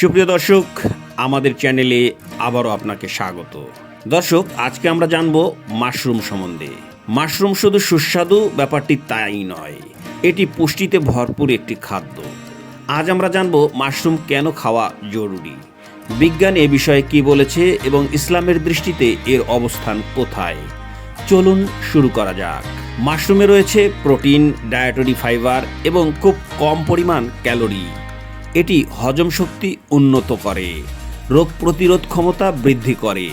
সুপ্রিয় দর্শক, আমাদের চ্যানেলে আবারও আপনাকে স্বাগত। দর্শক, আজকে আমরা জানব মাশরুম সম্বন্ধে। মাশরুম শুধু সুস্বাদু, ব্যাপারটি তাই নয়, এটি পুষ্টিতে ভরপুর একটি খাদ্য। আজ আমরা জানব মাশরুম কেন খাওয়া জরুরি। বিজ্ঞান এ বিষয়ে কি বলেছে এবং ইসলামের দৃষ্টিতে এর অবস্থান কোথায়? চলুন শুরু করা যাক। মাশরুমে রয়েছে প্রোটিন, ডায়েটরি ফাইবার এবং খুব কম পরিমাণ ক্যালোরি। এটি হজম শক্তি উন্নত করে, রোগ প্রতিরোধ ক্ষমতা বৃদ্ধি করে,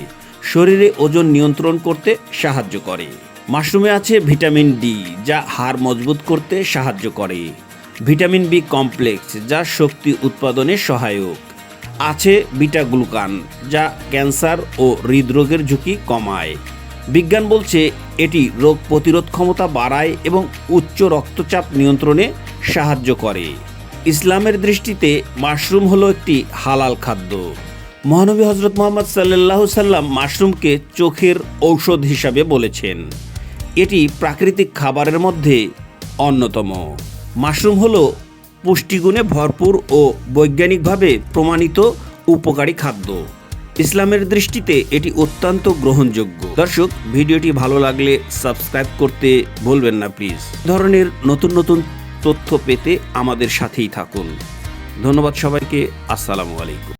শরীরে ওজন নিয়ন্ত্রণ করতে সাহায্য করে। মাশরুমে আছে ভিটামিন ডি, যা হাড় মজবুত করতে সাহায্য করে। ভিটামিন বি কমপ্লেক্স, যা শক্তি উৎপাদনে সহায়ক। আছে বিটা গ্লুকান যা ক্যান্সার ও হৃদরোগের ঝুঁকি কমায়। বিজ্ঞান বলছে এটি রোগ প্রতিরোধ ক্ষমতা বাড়ায় এবং উচ্চ রক্তচাপ নিয়ন্ত্রণে সাহায্য করে। ইসলামের দৃষ্টিতে মাশরুম হলো একটি হালাল খাদ্য। মহানবী হজরত মোহাম্মদ সাল্লাহ সাল্লাম মাশরুমকে চোখের ঔষধ হিসাবে বলেছেন। এটি প্রাকৃতিক খাবারের মধ্যে অন্যতম। মাশরুম হলো পুষ্টিগুণে ভরপুর ও বৈজ্ঞানিকভাবে প্রমাণিত উপকারী খাদ্য। ইসলামের দৃষ্টিতে এটি অত্যন্ত গ্রহণযোগ্য। দর্শক, ভিডিওটি ভালো লাগলে সাবস্ক্রাইব করতে ভুলবেন না, প্লিজ। ধরনের নতুন নতুন তথ্য পেতে আমাদের সাথেই থাকুন। ধন্যবাদ সবাইকে। আসসালামু আলাইকুম।